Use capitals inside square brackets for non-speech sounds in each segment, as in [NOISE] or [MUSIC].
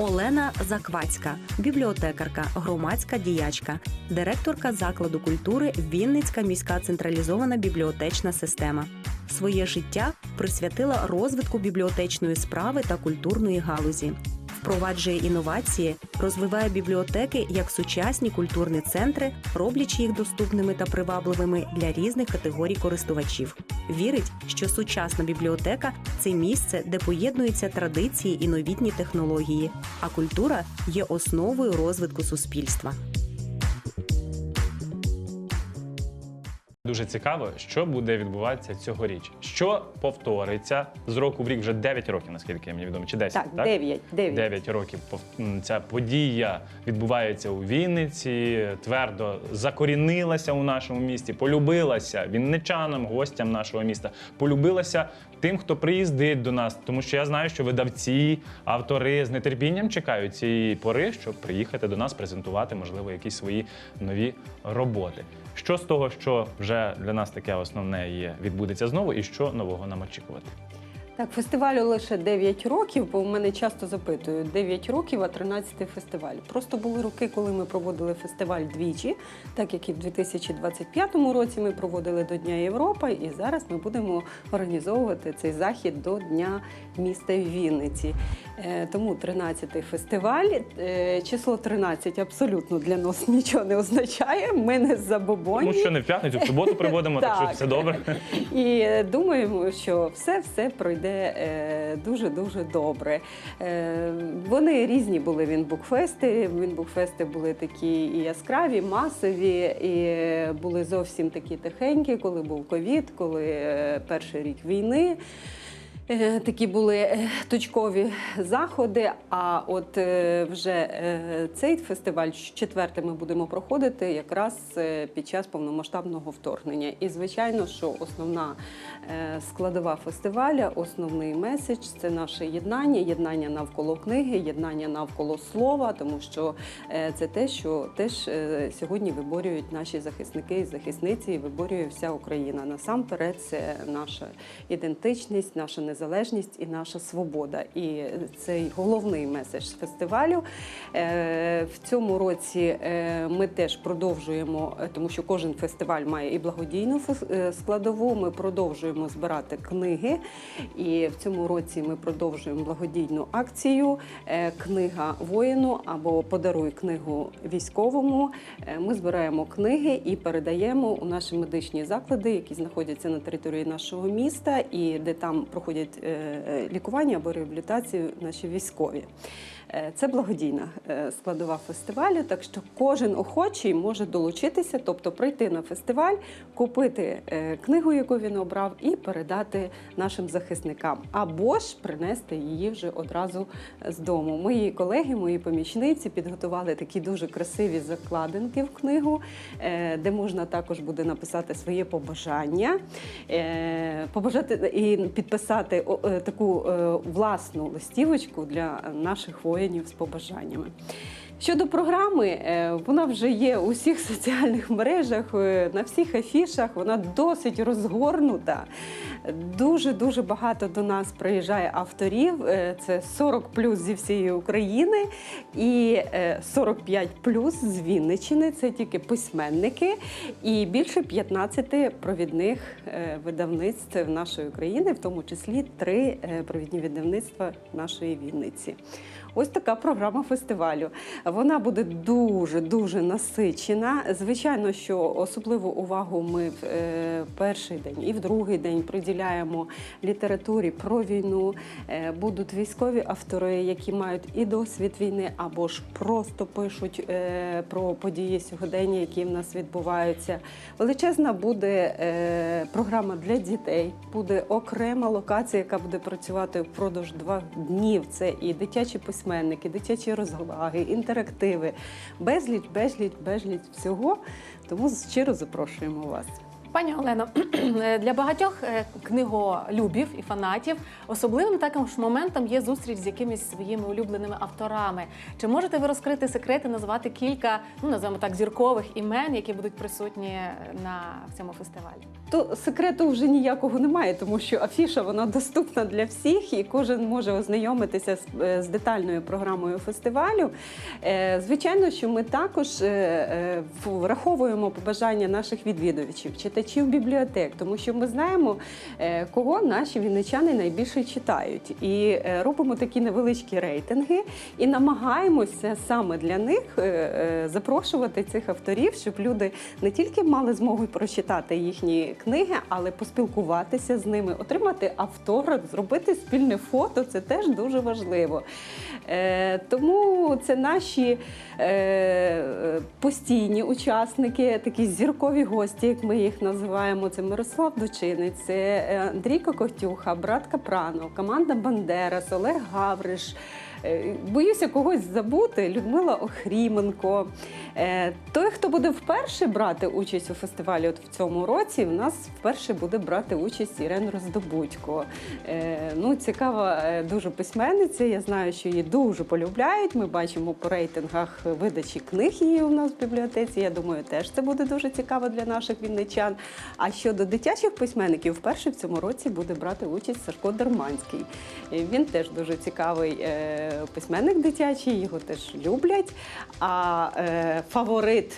Олена Заквацька, бібліотекарка, громадська діячка, директорка закладу культури Вінницька міська централізована бібліотечна система. Своє життя присвятила розвитку бібліотечної справи та культурної галузі. Впроваджує інновації, розвиває бібліотеки як сучасні культурні центри, роблячи їх доступними та привабливими для різних категорій користувачів. Вірить, що сучасна бібліотека це місце, де поєднуються традиції і новітні технології, а культура є основою розвитку суспільства. Дуже цікаво, що буде відбуватися цьогоріч. Що повториться з року в рік вже 9 років, наскільки мені відомо, чи 10, Так, 9. 9. 9 років ця подія відбувається у Вінниці, твердо закорінилася у нашому місті, полюбилася вінничанам, гостям нашого міста, полюбилася тим, хто приїздить до нас. Тому що я знаю, що видавці, автори з нетерпінням чекають цієї пори, щоб приїхати до нас, презентувати, можливо, якісь свої нові роботи. Що з того, що вже для нас таке основне є, відбудеться знову, і що нового нам очікувати? Так, фестивалю лише 9 років, бо в мене часто запитують 9 років, а 13 фестиваль. Просто були роки, коли ми проводили фестиваль двічі, так як і в 2025 році ми проводили до Дня Європи, і зараз ми будемо організовувати цей захід до Дня міста Вінниці. Е, Тому 13 фестиваль. Е, Число 13 абсолютно для нас [LAUGHS] нічого не означає. Ми не забобонні. Тому що не в п'ятницю, в суботу приводимо, так що [LAUGHS] все добре. І е, думаємо, що все все пройде е, дуже дуже добре. Е, Вони різні були вінбукфести. Вінбукфести були такі і яскраві, масові, і е, були зовсім такі тихенькі, коли був ковід, коли е, перший рік війни. Е, Такі були е, точкові заходи. А от е, вже цей фестиваль четвертий ми будемо проходити якраз під час повномасштабного вторгнення. І звичайно, що основна складова фестиваля, основний меседж це наше єднання, єднання навколо книги, єднання навколо слова, тому що це те, що теж сьогодні виборюють наші захисники і захисниці, і виборює вся Україна. Насамперед, це наша ідентичність, наша незалежність і наша свобода. І цей головний меседж фестивалю. Е, В цьому році е, ми теж продовжуємо, е, тому що кожен фестиваль має і благодійну складову. Ми продовжуємо збирати книги. І в цьому році ми продовжуємо благодійну акцію Книга воїну або подаруй книгу військовому. Ми збираємо книги і передаємо у наші медичні заклади, які знаходяться на території нашого міста, і де там проходять е, е, лікування або реабілітацію наші військові. Е, Це благодійна складова фестивалю, так що кожен охочий може долучитися, тобто прийти на фестиваль, купити книгу, яку він обрав, і передати нашим захисникам, або ж принести її вже одразу з дому. Мої колеги, мої помічниці підготували такі дуже красиві закладинки в книгу, де можна також буде написати своє побажання, побажати і підписати о, е, таку е, власну листівочку для наших воїнів з побажаннями. Щодо програми, е, вона вже є у всіх соціальних мережах, е, на всіх афішах. Вона досить розгорнута. Дуже дуже багато до нас приїжджає авторів. Е, Це 40 плюс зі всієї України і е, 45 плюс з Вінниччини. Це тільки письменники, і більше 15 провідних видавництв нашої України, в тому числі три провідні видавництва нашої Вінниці. Ось така програма фестивалю. Вона буде дуже дуже насичена. Звичайно, що особливу увагу ми в е, перший день і в другий день приділяємо літературі про війну. Е, будуть військові автори, які мають і досвід війни, або ж просто пишуть е, про події сьогодення, які в нас відбуваються. Величезна буде програма для дітей. Буде окрема локація, яка буде працювати впродовж двох днів. Це і дитячі письменники, дитячі розваги, інтерактиви, безліч, безліч, безліч всього. Тому щиро запрошуємо вас. Пані Олено, [CLEARS THROAT] для багатьох е, книголюбів і фанатів особливим також моментом є зустріч з якимись своїми улюбленими авторами. Чи можете ви розкрити секрети, назвати кілька, ну називаємо так, зіркових імен, які будуть присутні на цьому фестивалі? То секрету вже ніякого немає, тому що афіша вона доступна для всіх, і кожен може ознайомитися з, е, з детальною програмою фестивалю. Е, Звичайно, що ми також е, е, враховуємо побажання наших відвідувачів, читачів бібліотек, тому що ми знаємо, е, кого наші вінничани найбільше читають, і е, робимо такі невеличкі рейтинги і намагаємося саме для них е, запрошувати цих авторів, щоб люди не тільки мали змогу прочитати їхні книги, але поспілкуватися з ними, отримати автограф, зробити спільне фото. Це теж дуже важливо. Тому це наші постійні учасники, такі зіркові гості, як ми їх називаємо. Це Мирослав Дочинець, це е, Андрій Кокотюха, брат Капранов, команда Бандерас, Олег Гавриш. Е, Боюся когось забути. Людмила Охріменко. Е, Той, хто буде вперше брати участь у фестивалі от в цьому році, в нас вперше буде брати участь Ірен Роздобудько. Е, Ну, цікава дуже письменниця. Я знаю, що її дуже полюбляють. Ми бачимо по рейтингах видачі книг її у нас в бібліотеці. Я думаю, теж це буде дуже цікаво для наших вінничан. А щодо дитячих письменників, вперше в цьому році буде брати участь Сашко Дерманський. Він теж дуже цікавий письменник дитячий, його теж люблять. А е, фаворит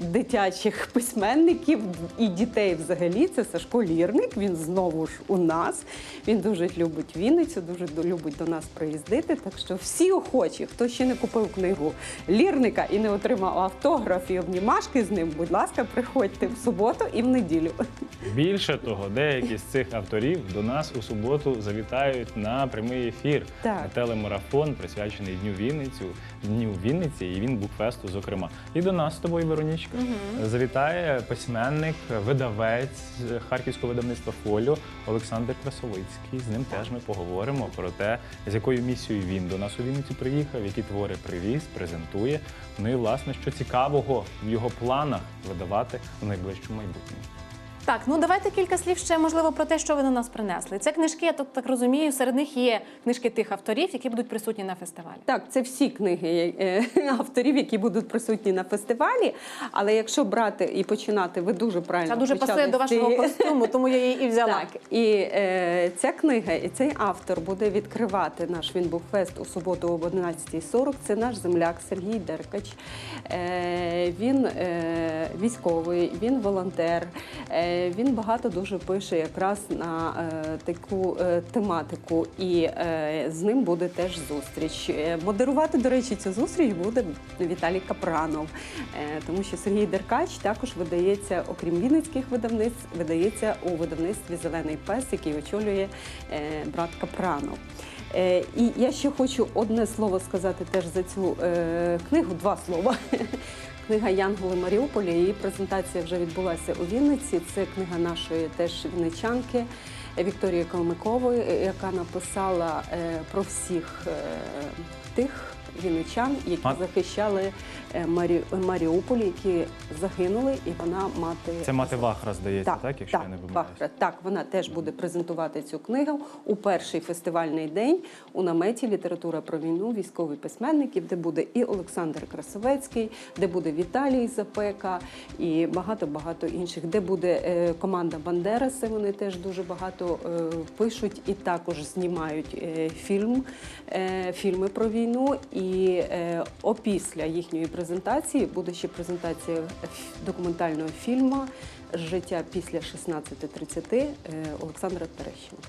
дитячих письменників і дітей взагалі це Сашко Лірник. Він знову ж у нас. Він дуже любить Вінницю, дуже любить до нас приїздити. Так що всі охочі, хто ще не купив книгу Лірника і не отримав автограф і обнімашки з ним, будь ласка, приходьте в суботу і в неділю. Більше того, деякі з цих авторів до нас у суботу завітають на прямий ефір Так. телемарафон, присвячений Дню Вінницю, Дню Вінниці і він букфесту, зокрема. І до нас з тобою, Веронічка, завітає письменник, видавець харківського видавництва Фоліо Олександр Красовицький. З ним теж ми поговоримо про те, з якою місією він до нас у Вінницю приїхав, які твори привіз, презентує. Ну і власне, що цікавого в його планах видавати у найближчому майбутньому. Так, ну давайте кілька слів ще можливо про те, що ви до нас принесли. Це книжки, я тут так розумію. Серед них є книжки тих авторів, які будуть присутні на фестивалі. Так, це всі книги е, авторів, які будуть присутні на фестивалі. Але якщо брати і починати, ви дуже правильно Це дуже пасує до вашого костюму, тому я її і взяла. Так, і е, ця книга, і цей автор буде відкривати наш Вінбукфест у суботу об 11.40. Це наш земляк Сергій Деркач. Е, він е, військовий, він волонтер. Е, він багато дуже пише якраз на е, таку е, тематику, і з ним буде теж зустріч. Модерувати, до речі, цю зустріч буде Віталій Капранов, тому що Сергій Деркач також видається, окрім вінницьких видавництв, видається у видавництві Зелений пес, який очолює брат Капранов. І я ще хочу одне слово сказати теж за цю книгу, два слова. Книга Янголи Маріуполя. Її презентація вже відбулася у Вінниці. Це книга нашої теж вінничанки Вікторії Калмикової, е, яка написала е, про всіх е, тих вінничан, які А- захищали Марі... Маріуполь, які загинули, і вона мати Це мати Вахра, здається, так, якщо так, я не помиляюсь. Вахра. Так, вона теж буде презентувати цю книгу у перший фестивальний день у наметі Література про війну військових письменників, де буде і Олександр Красовецький, де буде Віталій Запека і багато багато інших, де буде команда Бандераси. Вони теж дуже багато е, пишуть і також знімають е, фільм, е, фільми про війну. І опісля їхньої презентації буде ще презентація документального фільму Життя після 16.30 е, Олександра Терещенка.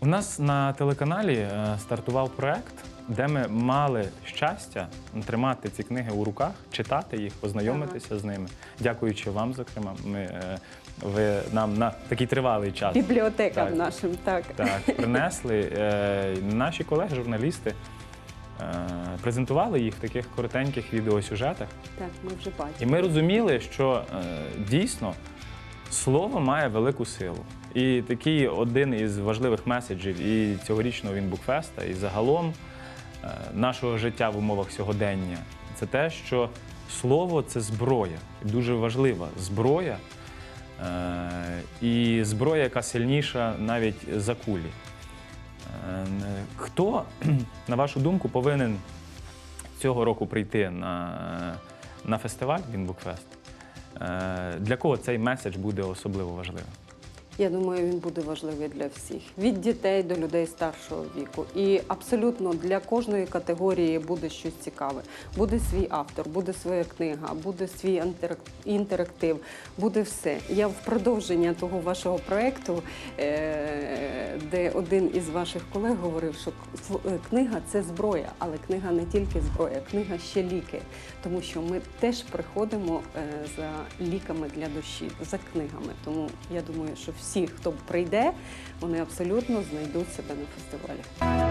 У нас на телеканалі стартував проект, де ми мали щастя тримати ці книги у руках, читати їх, познайомитися з ними. Дякуючи вам, зокрема, ми, ви нам на такий тривалий час Бібліотекам Так. нашим, так. так, принесли. Е, Наші колеги, журналісти, е, презентували їх в таких коротеньких відеосюжетах. Так, ми вже І бачимо. ми розуміли, що е, дійсно слово має велику силу. І такий один із важливих меседжів і цьогорічного Вінбукфеста, і загалом е, нашого життя в умовах сьогодення це те, що слово це зброя, і дуже важлива зброя І зброя, яка сильніша навіть за кулі. Е, Хто, [CLEARS THROAT] на вашу думку, повинен цього року прийти на, на фестиваль Вінбукфест? Е, Для кого цей меседж буде особливо важливим? Я думаю, він буде важливий для всіх від дітей до людей старшого віку. І абсолютно для кожної категорії буде щось цікаве. Буде свій автор, буде своя книга, буде свій інтерактив, буде все. Я в продовження того вашого проєкту, е, де один із ваших колег говорив, що е, книга це зброя, але книга не тільки зброя, книга ще ліки, тому що ми теж приходимо е, за ліками для душі, за книгами. Тому я думаю, що всі, хто прийде, вони абсолютно знайдуть себе на фестивалі.